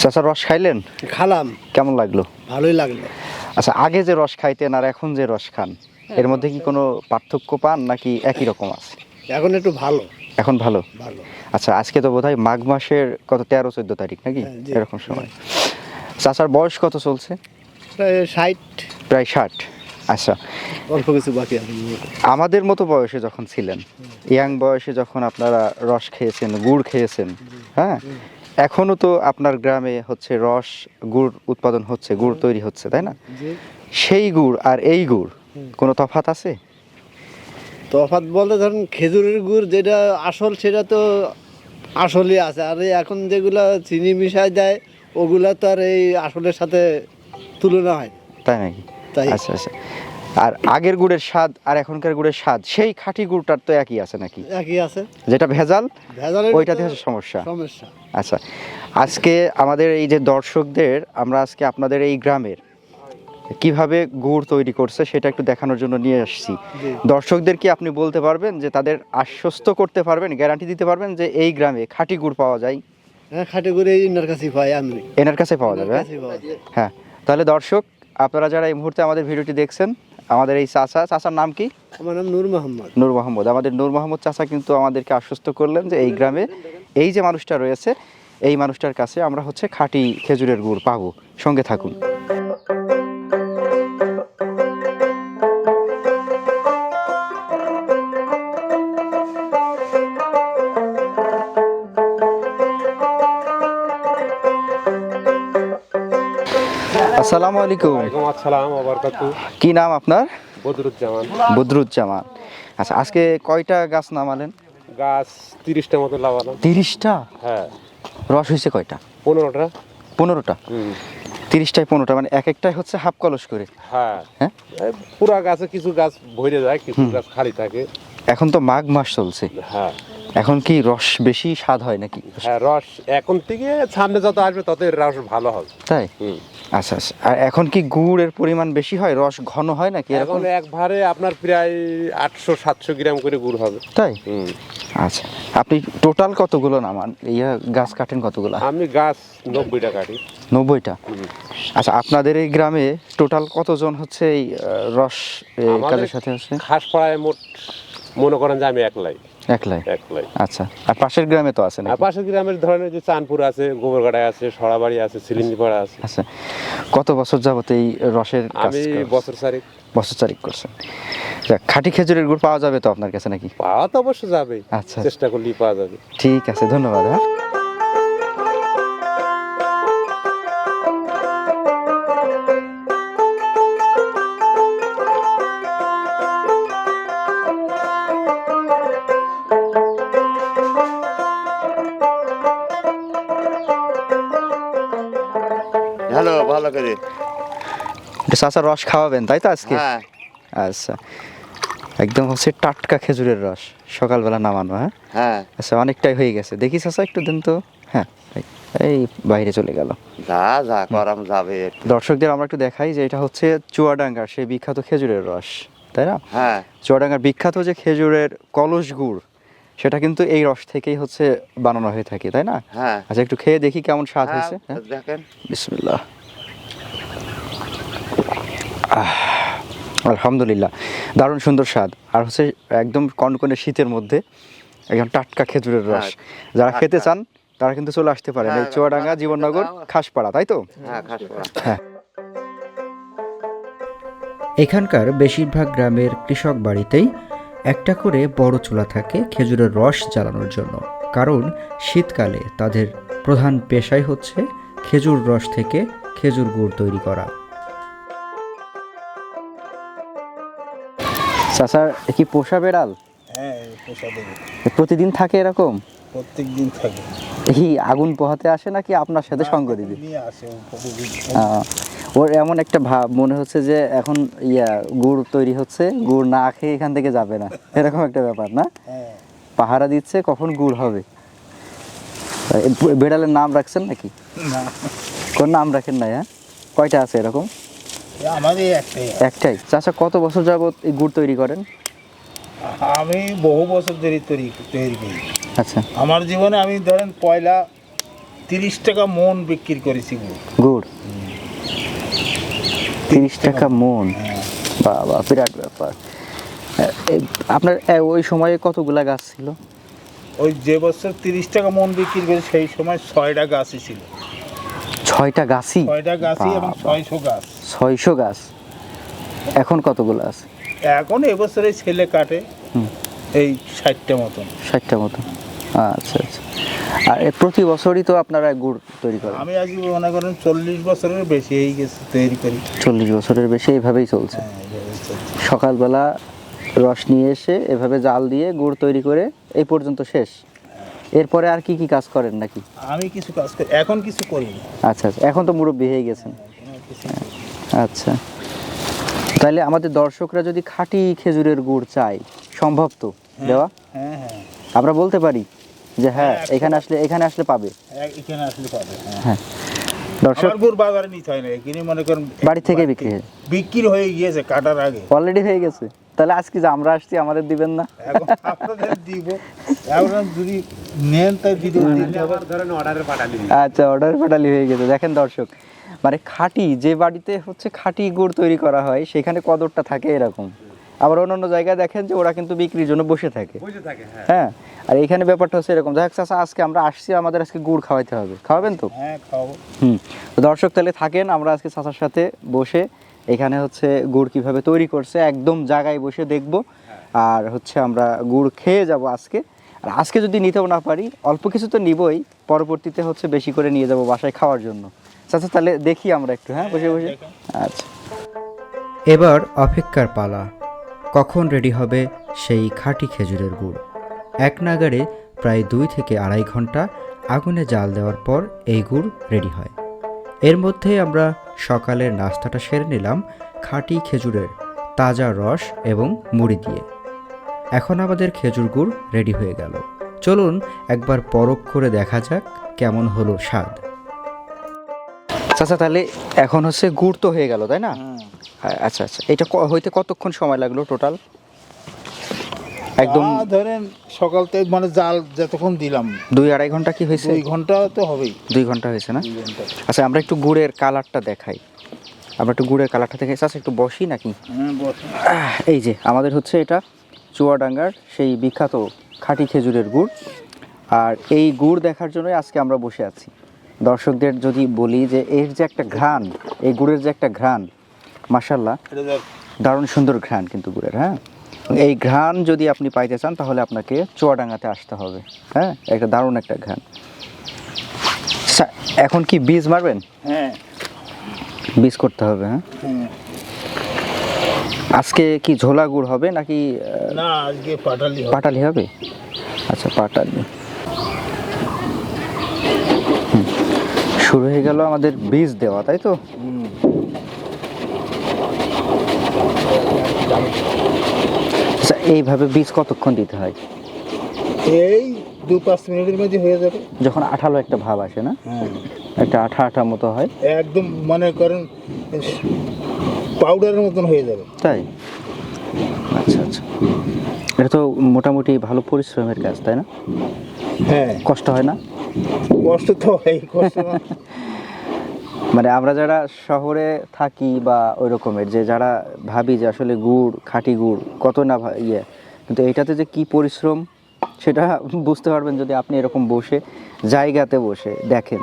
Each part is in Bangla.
চাচা রস খাইলেন? খালাম। কেমন লাগল? ভালোই লাগল। আচ্ছা আগে যে রস খাইতেন আর এখন যে রস খান এর মধ্যে কি কোনো পার্থক্য পান নাকি একই রকম আছে? এখন একটু ভালো। এখন ভালো? ভালো। আচ্ছা আজকে তো বোধহয় মাঘ মাসের কত তেরো চোদ্দ তারিখ নাকি? হ্যাঁ, এরকম সময়। চাচার বয়স কত চলছে? প্রায় ষাট। প্রায় ষাট। আচ্ছা। অল্প কিছু বাকি আছে। আমাদের মতো বয়সে যখন ছিলেন ইয়াং বয়সে যখন আপনারা রস খেয়েছেন গুড় খেয়েছেন হ্যাঁ? এখনও তো আপনার গ্রামে হচ্ছে রস গুড় উৎপাদন হচ্ছে গুড় তৈরি হচ্ছে তাই না? সেই গুড় আর এই গুড় কোনো তফাত আছে? তফাৎ বলতে ধরুন খেজুরের গুড় যেটা আসল সেটা তো আসলই আছে। আর এখন যেগুলো চিনি মিশাই দেয় ওগুলা তো আর এই আসলের সাথে তুলনা হয়। তাই নাকি? তাই। আচ্ছা আচ্ছা। আর আগের গুড়ের স্বাদ আর এখনকার গুড়ের স্বাদ সেই খাঁটি গুড়টার তো একই আছে নাকি? একই আছে। যেটা ভেজাল ওইটাতে হচ্ছে সমস্যা। সমস্যা। আচ্ছা আজকে আমাদের এই যে দর্শকদের আমরা আজকে আপনাদের এই গ্রামের কীভাবে গুড় তৈরি করছে সেটা একটু দেখানোর জন্য নিয়ে আসছি। দর্শকদের কি আপনি বলতে পারবেন যে তাদের আশ্বস্ত করতে পারবেন গ্যারান্টি দিতে পারবেন যে এই গ্রামে খাঁটি গুড় পাওয়া যায়? হ্যাঁ খাটে করে ইনার কাছে পাই আমি। এনার কাছে পাওয়া যাবে হ্যাঁ? কাছেই। হ্যাঁ তাহলে দর্শক আপনারা যারা এই মুহূর্তে আমাদের ভিডিওটি দেখছেন আমাদের এই চাষা চাষার নাম কি? আমার নাম নূর মোহাম্মদ। নূর মোহাম্মদ। আমাদের নূর মোহাম্মদ চাষা কিন্তু আমাদেরকে আশ্বস্ত করলেন যে এই গ্রামে এই যে মানুষটা রয়েছে এই মানুষটার কাছে আমরা হচ্ছে খাঁটি খেজুরের গুড় পাবো। সঙ্গে থাকুন। আসসালামু আলাইকুম। ওয়ালাইকুম আসসালাম আবরকাতু কি নাম আপনার? বদরুজ্জামান। বদরুজ্জামান। আচ্ছা আজকে কয়টা গাছ নামালেন? গাছ তিরিশটা মতো লাগালাম। তিরিশটা? হ্যাঁ। রস হয়েছে কয়টা? পনেরোটা। পনেরোটা? তিরিশটায় পনেরোটা মানে এক একটাই হচ্ছে হাফ কলস করে। হ্যাঁ। হ্যাঁ? পুরা গাছে কিছু গাছ ভরে যায় কিছু গাছ খালি থাকে। এখন তো মাঘ মাস চলছে। হ্যাঁ। এখন কি রস বেশি স্বাদ হয় নাকি? হ্যাঁ রস এখন থেকে সামনে যত আসবে তত এর রস ভালো হবে। তাই? আচ্ছা আচ্ছা। আর এখন কি গুড়ের পরিমাণ বেশি হয়? রস ঘন হয় নাকি এখন একবারে আপনার প্রায় আটশো সাতশো গ্রাম করে গুড় হবে। তাই? হুম। আচ্ছা। আপনি টোটাল কতগুলো নামান ইয়া গাছ কাটেন কতগুলো? আমি গাছ নব্বইটা কাটি। নব্বইটা? আচ্ছা আপনাদের এই গ্রামে টোটাল কতজন হচ্ছে এই রস কাজের সাথে আছে? খাস পাড়ায় মোট মনে করেন যে আমি একলাই। একলাই? একলাই। আচ্ছা আর পাশের গ্রামে তো আছে আর পাশের গ্রামের ধরনের যে চানপুর আছে গোবরগাড়ায় আছে সরাবাড়ি আছে সিলিন্দিপাড়া আছে। আচ্ছা কত বছর যাবত এই রসের কাজ আমি বছর চারিক। বছর চারিক করছেন। খাঁটি খেজুরের গুড় পাওয়া যাবে তো আপনার কাছে নাকি? পাওয়া তো অবশ্য যাবে আচ্ছা। চেষ্টা করলেই পাওয়া যাবে। ঠিক আছে ধন্যবাদ হ্যাঁ। করে রস খাওয়াবেন তাই তো আজকে? হ্যাঁ। আচ্ছা। একদম হচ্ছে টাটকা খেজুরের রস সকালবেলা নামানো হ্যাঁ? হ্যাঁ। আচ্ছা অনেকটাই হয়ে গেছে। দেখি একটু দেন তো। হ্যাঁ এই- বাইরে চলে গেল। যা যা করাম যাবে দর্শকদের আমরা একটু দেখাই যে এটা হচ্ছে চুয়াডাঙ্গার সেই বিখ্যাত খেজুরের রস তাই না? হ্যাঁ। চুয়াডাঙ্গার বিখ্যাত যে খেজুরের কলস গুড় সেটা কিন্তু এই রস থেকেই হচ্ছে বানানো হয়ে থাকে তাই না? হ্যাঁ। আচ্ছা একটু খেয়ে দেখি কেমন স্বাদ হ্যাঁ, হয়েছে হ্যাঁ? দেখেন। বিসমিল্লাহ। আলহামদুলিল্লাহ। দারুণ সুন্দর স্বাদ। আর হচ্ছে একদম কনকনে শীতের মধ্যে একদম টাটকা খেজুরের রস। হ্যাঁ, যারা খেতে চান তারা কিন্তু চলে আসতে পারেন। এই হ্যাঁ, চুয়াডাঙ্গা বাড়িতে জীবননগর খাসপাড়া তাই তো? হ্যাঁ। এখানকার বেশিরভাগ গ্রামের কৃষক বাড়িতেই একটা করে বড় চুলা থাকে খেজুরের রস জ্বালানোর জন্য। কারণ শীতকালে তাদের প্রধান পেশাই হচ্ছে খেজুর রস থেকে খেজুর গুড় তৈরি করা। চাচার কি পোষা বেড়াল হ্যাঁ পোষা প্রতিদিন থাকে এরকম? প্রত্যেক দিন থাকে এই আগুন পোহাতে আসে নাকি আপনার সাথে সঙ্গ দিবে? ওর এমন একটা ভাব মনে হচ্ছে যে এখন ইয়া গুড় তৈরি হচ্ছে গুড় না খেয়ে এখান থেকে যাবে না। এরকম একটা ব্যাপার না? হ্যাঁ। পাহারা দিচ্ছে কখন গুড় হবে? বেড়ালের নাম রাখছেন নাকি? কোন নাম রাখেন না হ্যাঁ? কয়টা আছে এরকম? আমাদের একটাই একটাই। চাচা কত বছর যাবত এই গুড় তৈরি করেন? আমি বহু বছর ধরে তৈরি তৈরি করি। আচ্ছা। আমার জীবনে আমি ধরেন পয়লা তিরিশ টাকা মন বিক্রি করেছি গুড়। গুড়? তিরিশ টাকা মন? বাবা বিরাট ব্যাপার। আপনার ওই সময়ে কতগুলা গাছ ছিল? ওই যে বছর তিরিশ টাকা মন বিক্রি করে সেই সময় ছয়টা গাছই ছিল। ছয়টা গাছই? ছয়টা গাছই এবং। ছয়শো গাছ। ছয়শো গাছ। এখন কতগুলো আছে? এখন এবছরে ছেলে কাটে হুম। এই ষাটটা মতন। ষাটটা মতন। আচ্ছা আচ্ছা। আর প্রতি বছরই তো আপনারা গুড় তৈরি করেন? আমি আজ মনে করেন চল্লিশ বছরের বেশি হয়ে গেছে তৈরি করি। চল্লিশ বছরের বেশি এইভাবেই চলছে। হ্যাঁ, এইভাবেই চলছে। সকালবেলা রস নিয়ে এসে এভাবে জাল দিয়ে গুড় তৈরি করে এই পর্যন্ত শেষ? এরপরে আর কি কি কাজ করেন নাকি? আমি কিছু কাজ করি এখন কিছু করি আচ্ছা আচ্ছা এখন তো মুরব্বী হয়ে গেছেন। আচ্ছা তাহলে আমাদের দর্শকরা যদি খাঁটি খেজুরের গুড় চায় সম্ভব তো দেওয়া? হ্যাঁ হ্যাঁ। আমরা বলতে পারি যে হ্যাঁ হ্যাঁ, এখানে আসলে এখানে আসলে পাবে। এখানে আসলে পাবে হ্যাঁ। হ্যাঁ দর্শক গুড় বাজারে নিতে হয় না এখানে মনে করেন বাড়ি থেকে বিক্রি হয়। বিক্রি হয়ে গিয়েছে কাটার আগে। অলরেডি হয়ে গেছে? তাহলে আজকে যে আমরা আসছি আমাদের দিবেন না? এখন দিব। যদি নেন তাই দিতে দিতে হবে ধরেন অর্ডারে পাঠালি। আচ্ছা অর্ডার ফাটালি হয়ে গেছে। দেখেন দর্শক মানে খাঁটি যে বাড়িতে হচ্ছে খাঁটি গুড় তৈরি করা হয় সেখানে কদরটা থাকে এরকম। আবার অন্যান্য জায়গায় দেখেন যে ওরা কিন্তু বিক্রির জন্য বসে থাকে। হ্যাঁ। হ্যাঁ আর এখানে ব্যাপারটা হচ্ছে এরকম। দেখ চাচা আজকে আমরা আসছি আমাদের আজকে গুড় খাওয়াইতে হবে। খাওয়াবেন তো? হ্যাঁ হুম। দর্শক তাহলে থাকেন আমরা আজকে চাচার সাথে বসে এখানে হচ্ছে গুড় কীভাবে তৈরি করছে একদম জায়গায় বসে দেখব। আর হচ্ছে আমরা গুড় খেয়ে যাব আজকে। আর আজকে যদি নিতেও না পারি অল্প কিছু তো নিবই পরবর্তীতে হচ্ছে বেশি করে নিয়ে যাব বাসায় খাওয়ার জন্য। আচ্ছা তাহলে দেখি আমরা একটু হ্যাঁ বসে বসে। আচ্ছা। এবার অপেক্ষার পালা। কখন রেডি হবে সেই খাঁটি খেজুরের গুড়? এক নাগারে প্রায় দুই থেকে আড়াই ঘণ্টা আগুনে জাল দেওয়ার পর এই গুড় রেডি হয়। এর মধ্যে আমরা সকালের নাস্তাটা সেরে নিলাম খাঁটি খেজুরের তাজা রস এবং মুড়ি দিয়ে। এখন আমাদের খেজুর গুড় রেডি হয়ে গেল। চলুন একবার পরখ করে দেখা যাক কেমন হলো স্বাদ। আচ্ছা তাহলে এখন হচ্ছে গুড় তো হয়ে গেল তাই না? হ্যাঁ আচ্ছা আচ্ছা। এটা ক- হইতে কতক্ষণ সময় লাগল টোটাল একদম ধরেন সকাল থেকে মানে জাল যতক্ষণ দিলাম দুই আড়াই ঘণ্টা কি হয়েছে? দুই ঘণ্টা তো হবেই। দুই ঘণ্টা হয়েছে না? আচ্ছা আমরা একটু গুড়ের কালারটা দেখাই। আমরা একটু গুড়ের কালারটা দেখাই আচ্ছা একটু বসি নাকি? হ্যাঁ এই যে আমাদের হচ্ছে এটা চুয়াডাঙ্গার সেই বিখ্যাত খাঁটি খেজুরের গুড়। আর এই গুড় দেখার জন্যই আজকে আমরা বসে আছি। দর্শকদের যদি বলি যে এর যে একটা ঘ্রাণ এই গুড়ের যে একটা ঘ্রাণ মাসাল্লাহ দারুণ সুন্দর ঘ্রাণ কিন্তু গুড়ের হ্যাঁ? এই ঘ্রাণ যদি আপনি পাইতে চান তাহলে আপনাকে চুয়াডাঙ্গাতে আসতে হবে। হ্যাঁ? একটা দারুণ একটা ঘ্রাণ। এখন কি বীজ মারবেন? হ্যাঁ। বীজ করতে হবে হ্যাঁ? হ্যাঁ। আজকে কি ঝোলা গুড় হবে নাকি না আজকে হবে। পাটালি হবে? আচ্ছা পাটালি। শুরু হয়ে গেল আমাদের বীজ দেওয়া তাই তো হুম। আচ্ছা এইভাবে বীজ কতক্ষণ দিতে হয়? এই দু পাঁচ মিনিটের মধ্যে হয়ে যাবে। যখন আঠালো একটা ভাব আসে না? হ্যাঁ। একটা আঠা আঠা মতো হয়? একদম মনে করেন পাউডারের মতন হয়ে যাবে। তাই? আচ্ছা আচ্ছা। এটা তো মোটামুটি ভালো পরিশ্রমের কাজ তাই না? হ্যাঁ। কষ্ট হয় না? কষ্ট তো হয় কষ্ট না মানে আমরা যারা শহরে থাকি বা ওই রকমের যে যারা ভাবি যে আসলে গুড় খাঁটি গুড় কত না ইয়ে কিন্তু এটাতে যে কি পরিশ্রম সেটা বুঝতে পারবেন যদি আপনি এরকম বসে জায়গাতে বসে দেখেন।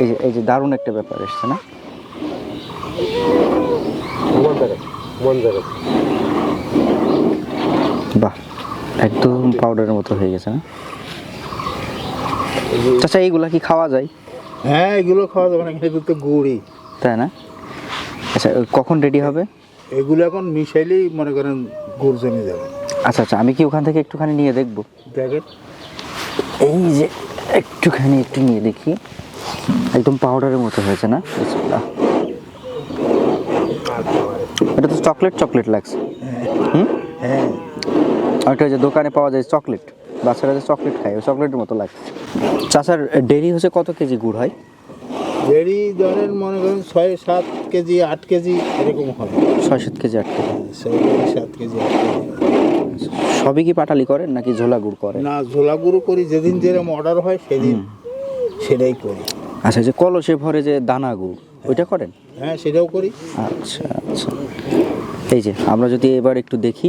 এই যে এই যে দারুণ একটা ব্যাপার এসছে না? বাহ একদম পাউডারের মতো হয়ে গেছে না? আচ্ছা এইগুলা কি খাওয়া যায়? হ্যাঁ এগুলো খাওয়া যাবে না এগুলো তো গুড়ই তাই না? আচ্ছা কখন রেডি হবে? এগুলো এখন মিশাইলেই মনে করেন গুড় জমে যাবে। আচ্ছা আচ্ছা আমি কি ওখান থেকে একটুখানি নিয়ে দেখব? দেখেন। এই যে একটুখানি একটু নিয়ে দেখি। একদম পাউডারের মতো হয়েছে না? এটা তো চকলেট চকলেট লাগছে। হুম? হ্যাঁ। ওই যে দোকানে পাওয়া যায় চকলেট বাচ্চারা যে চকলেট খায় ওই চকলেটের মতো লাগে। চাচার ডেরি হচ্ছে কত কেজি গুড় হয়? দেরি ধরেন মনে করেন ছয় সাত কেজি আট কেজি এরকম হবে ছয় সাত কেজি আট কেজি। ছয় কেজি সাত কেজি আট কেজি। সবই কি পাটালি করেন নাকি ঝোলা গুড় করেন? না ঝোলা গুঁড়ো করি যেদিন যেরকম অর্ডার হয় সেদিন সেটাই করি। আচ্ছা যে কলসে ভরে যে দানা গুড় ওইটা করেন? হ্যাঁ সেটাও করি। আচ্ছা আচ্ছা। এই যে আমরা যদি এবার একটু দেখি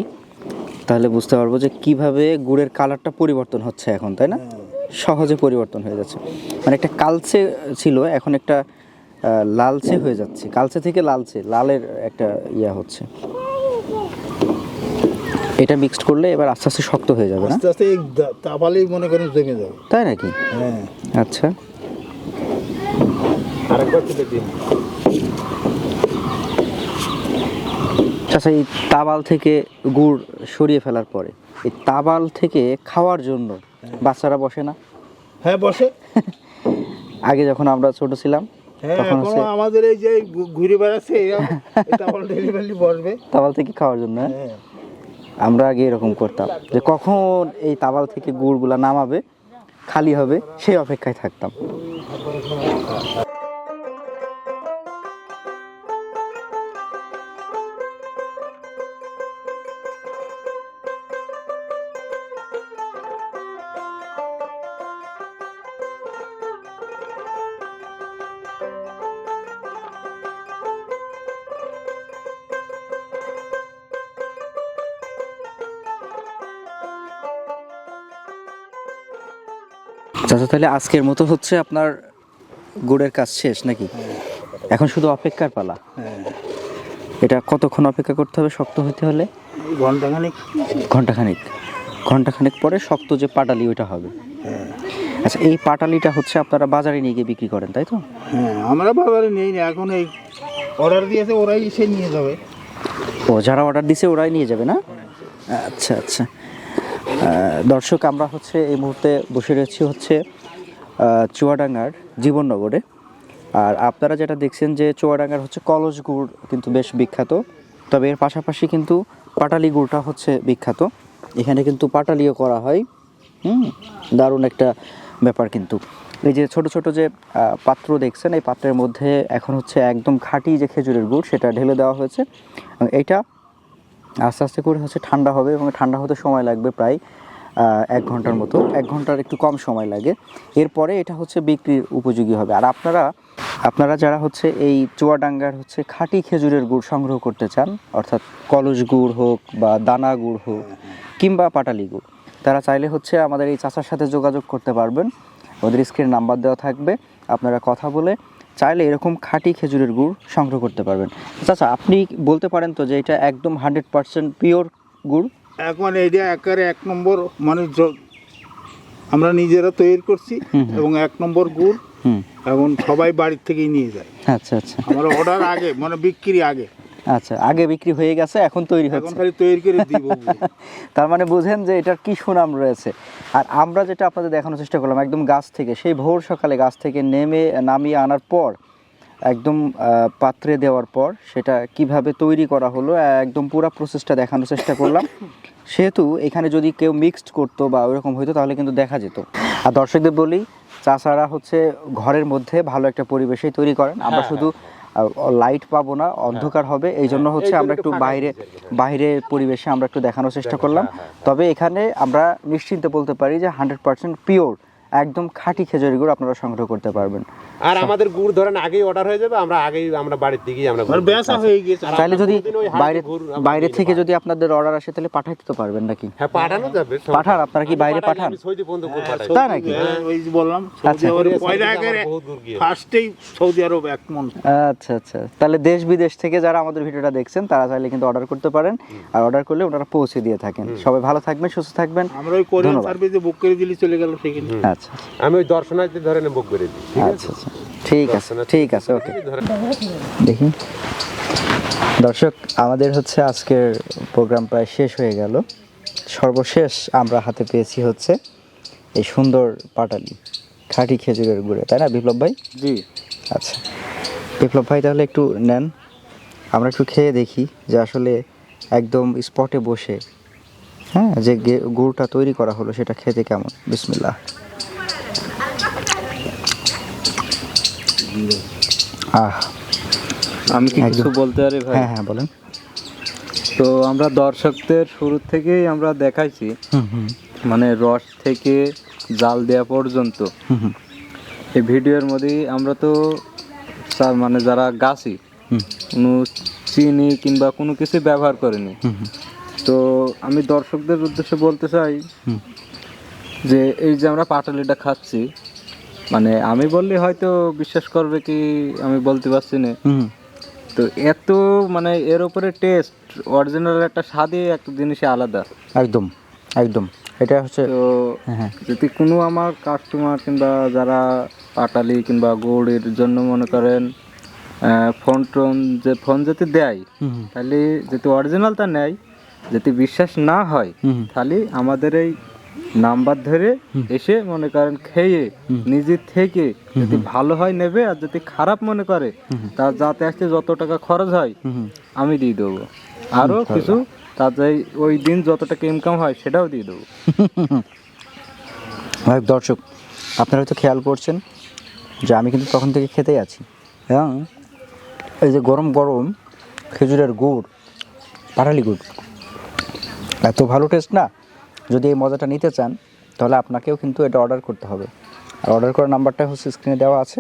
তাহলে বুঝতে পারব যে কীভাবে গুড়ের কালারটা পরিবর্তন হচ্ছে এখন তাই না? সহজে পরিবর্তন হয়ে যাচ্ছে। মানে একটা কালচে ছিল এখন একটা লালচে হয়ে যাচ্ছে। কালচে থেকে লালচে লালের একটা ইয়া হচ্ছে। এটা মিক্সড করলে এবার আস্তে আস্তে শক্ত হয়ে যাবে না? আস্তে আস্তে তাপালেই মনে করেন জমে যাবে। তাই নাকি? হ্যাঁ। আচ্ছা। আরেকবার দিন। আচ্ছা এই তাবাল থেকে গুড় সরিয়ে ফেলার পরে এই তাবাল থেকে খাওয়ার জন্য বাচ্চারা বসে না? হ্যাঁ বসে। আগে যখন আমরা ছোট ছিলাম হ্যাঁ তখন হচ্ছে আমাদের এই যে ঘুরে বেড়াচ্ছে এরা ডেলিভারি বসবে। তাবাল থেকে খাওয়ার জন্য হ্যাঁ? হ্যাঁ। আমরা আগে এরকম করতাম যে কখন এই তাবাল থেকে গুড়গুলা নামাবে খালি হবে সেই অপেক্ষায় থাকতাম। চাচা তাহলে আজকের মতো হচ্ছে আপনার গুড়ের কাজ শেষ নাকি? এখন শুধু অপেক্ষার পালা। হ্যাঁ। এটা কতক্ষণ অপেক্ষা করতে হবে? শক্ত হতে হলে? ঘন্টাখানেক। ঘন্টাখানেক। ঘন্টাখানেক পরে শক্ত যে পাটালি ওইটা হবে। হ্যাঁ। আচ্ছা এই পাটালিটা হচ্ছে আপনারা বাজারে নিয়ে গিয়ে বিক্রি করেন তাই তো? হ্যাঁ আমরা বাজারে নেই না। এখন এই অর্ডার দিয়েছে ওরাই এসে নিয়ে যাবে। ও যারা অর্ডার দিছে ওরাই নিয়ে যাবে না? আচ্ছা আচ্ছা। দর্শক, আমরা হচ্ছে এই মুহূর্তে বসে রয়েছি হচ্ছে চুয়াডাঙ্গার জীবননগরে। আর আপনারা যেটা দেখছেন যে চুয়াডাঙ্গার হচ্ছে কলস গুড় কিন্তু বেশ বিখ্যাত, তবে এর পাশাপাশি কিন্তু পাটালি গুড়টা হচ্ছে বিখ্যাত। এখানে কিন্তু পাটালিও করা হয়। হুম, দারুণ একটা ব্যাপার কিন্তু। এই যে ছোট ছোট যে পাত্র দেখছেন, এই পাত্রের মধ্যে এখন হচ্ছে একদম খাঁটি যে খেজুরের গুড়, সেটা ঢেলে দেওয়া হয়েছে। এটা আস্তে আস্তে করে হচ্ছে ঠান্ডা হবে এবং ঠান্ডা হতে সময় লাগবে প্রায় এক ঘণ্টার মতো। এক ঘণ্টার একটু কম সময় লাগে। এরপরে এটা হচ্ছে বিক্রির উপযোগী হবে। আর আপনারা আপনারা যারা হচ্ছে এই চুয়াডাঙ্গার হচ্ছে খাঁটি খেজুরের গুড় সংগ্রহ করতে চান, অর্থাৎ কলস গুড় হোক বা দানা গুড় হোক কিংবা পাটালি গুড়, তারা চাইলে হচ্ছে আমাদের এই চাচার সাথে যোগাযোগ করতে পারবেন। ওদের স্ক্রিন নাম্বার দেওয়া থাকবে। আপনারা কথা বলে চাইলে এরকম খাঁটি খেজুরের গুড় সংগ্রহ করতে পারবেন। আচ্ছা আপনি বলতে পারেন তো যে এটা একদম হান্ড্রেড পারসেন্ট পিওর গুড়? এখন এটা একেবারে এক নম্বর মানে আমরা নিজেরা তৈরি করছি। এবং এক নম্বর গুড় এবং সবাই বাড়ির থেকেই নিয়ে যায়। আচ্ছা আচ্ছা। আমরা অর্ডার আগে মানে বিক্রি আগে। আচ্ছা আগে বিক্রি হয়ে গেছে এখন তৈরি এখন হচ্ছে। খালি তৈরি করে দিব তার মানে বুঝেন যে এটার কি সুনাম রয়েছে। আর আমরা যেটা আপনাদের দেখানোর চেষ্টা করলাম একদম গাছ থেকে সেই ভোর সকালে গাছ থেকে নেমে নামিয়ে আনার পর একদম পাত্রে দেওয়ার পর সেটা কীভাবে তৈরি করা হলো একদম পুরো প্রসেসটা দেখানোর চেষ্টা করলাম। সেহেতু এখানে যদি কেউ মিক্সড করতো বা ওইরকম হইতো তাহলে কিন্তু দেখা যেত। আর দর্শকদের বলি চাষারা হচ্ছে ঘরের মধ্যে ভালো একটা পরিবেশেই তৈরি করেন। আমরা শুধু লাইট পাবো না অন্ধকার হবে এই জন্য হচ্ছে আমরা একটু বাইরে বাইরে পরিবেশে আমরা একটু দেখানোর চেষ্টা করলাম। তবে এখানে আমরা নিশ্চিন্তে বলতে পারি যে হান্ড্রেড পার্সেন্ট পিওর একদম খাঁটি খেজুরি গুড় আপনারা সংগ্রহ করতে পারবেন। আর আমাদের গুড় ধরেন আগেই অর্ডার হয়ে যাবে আমরা আগেই আমরা বাড়ির দিকেই আমরা গুড় বেচা হয়ে চাইলে আমরা যদি বাইরে বাইরে থেকে যদি আপনাদের অর্ডার আসে তাহলে পাঠাইতে তো পারবেন নাকি? হ্যাঁ পাঠানো যাবে। পাঠান, আপনারা কি বাইরে পাঠান? আমি সৌদি পাঠাই। তাই নাকি? হ্যাঁ, ওই যে বললাম সৌদি আচ্ছা। আরব পয়লা আরবে দূর গিয়ে। ফার্স্টেই সৌদি আরব এক মন। আচ্ছা আচ্ছা। তাহলে দেশ বিদেশ থেকে যারা আমাদের ভিডিওটা দেখছেন তারা চাইলে কিন্তু অর্ডার করতে পারেন। আর অর্ডার করলে ওনারা পৌঁছে দিয়ে থাকেন। সবাই ভালো থাকবেন সুস্থ থাকবেন। আমরা ওই কোরিয়ান। সার্ভিসে বুক করে দিলে চলে গেল সেখানে। আচ্ছা। আমি ওই দর্শনার্থী ধরেন বুক করে দিই ঠিক আছে? আচ্ছা। আচ্ছা ঠিক আছে ঠিক আছে ওকে। দেখি। দর্শক আমাদের হচ্ছে আজকের প্রোগ্রাম প্রায় শেষ হয়ে গেল। সর্বশেষ আমরা হাতে পেয়েছি হচ্ছে এই সুন্দর পাটালি খাঁটি খেজুরের গুড়ে তাই না বিপ্লব ভাই? জি। আচ্ছা। বিপ্লব ভাই তাহলে একটু নেন। আমরা একটু খেয়ে দেখি যে আসলে একদম স্পটে বসে হ্যাঁ যে গে- গুড়টা তৈরি করা হলো সেটা খেতে কেমন। বিসমিল্লাহ। আহ আমি কি কিছু বলতে পারি ভাই? হ্যাঁ হ্যাঁ বলেন। তো আমরা দর্শকদের শুরু থেকেই আমরা দেখাইছি মানে রস থেকে জাল দেওয়া পর্যন্ত। এই ভিডিওর মধ্যেই আমরা তো মানে যারা গাছি কোনো চিনি কিংবা কোনো কিছু ব্যবহার করিনি। তো আমি দর্শকদের উদ্দেশ্যে বলতে চাই যে এই যে আমরা পাটালিটা খাচ্ছি মানে আমি বললে হয়তো বিশ্বাস করবে কি আমি বলতে পারছি না। তো এত মানে এর উপরে টেস্ট অরিজিনাল একটা স্বাদই একটা জিনিসই আলাদা। একদম একদম। এটা হচ্ছে তো হ্যাঁ হ্যাঁ। যদি কোনো আমার কাস্টমার কিংবা যারা পাটালি কিংবা গোড়ের জন্য মনে করেন ফোন টোন যে ফোন যদি দেয় তাহলে যদি অরিজিনালটা নেয় যদি বিশ্বাস না হয় তাহলে আমাদের এই নাম্বার ধরে এসে মনে করেন খেয়ে নিজে থেকে যদি ভালো হয় নেবে আর যদি খারাপ মনে করে তার যাতে আসতে যত টাকা খরচ হয়। আমি দিয়ে দেবো। আরও কিছু তাতে ওই দিন যত টাকা ইনকাম হয় সেটাও দিয়ে দেবো। দর্শক আপনারা হয়তো খেয়াল করছেন যে আমি কিন্তু তখন থেকে খেতেই আছি। এবং এই যে গরম গরম খেজুরের গুড় পাটালি গুড়। এত ভালো টেস্ট না? যদি এই মজাটা নিতে চান তাহলে আপনাকেও কিন্তু এটা অর্ডার করতে হবে। আর অর্ডার করার নাম্বারটা হচ্ছে স্ক্রিনে দেওয়া আছে।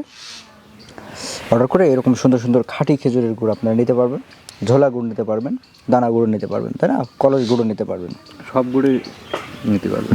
অর্ডার করে এরকম সুন্দর সুন্দর খাঁটি খেজুরের গুড় আপনারা নিতে পারবেন ঝোলা গুড় নিতে পারবেন দানা গুঁড়ো নিতে পারবেন তাই না? কলস গুঁড়ো নিতে পারবেন। সব গুঁড়ো নিতে পারবে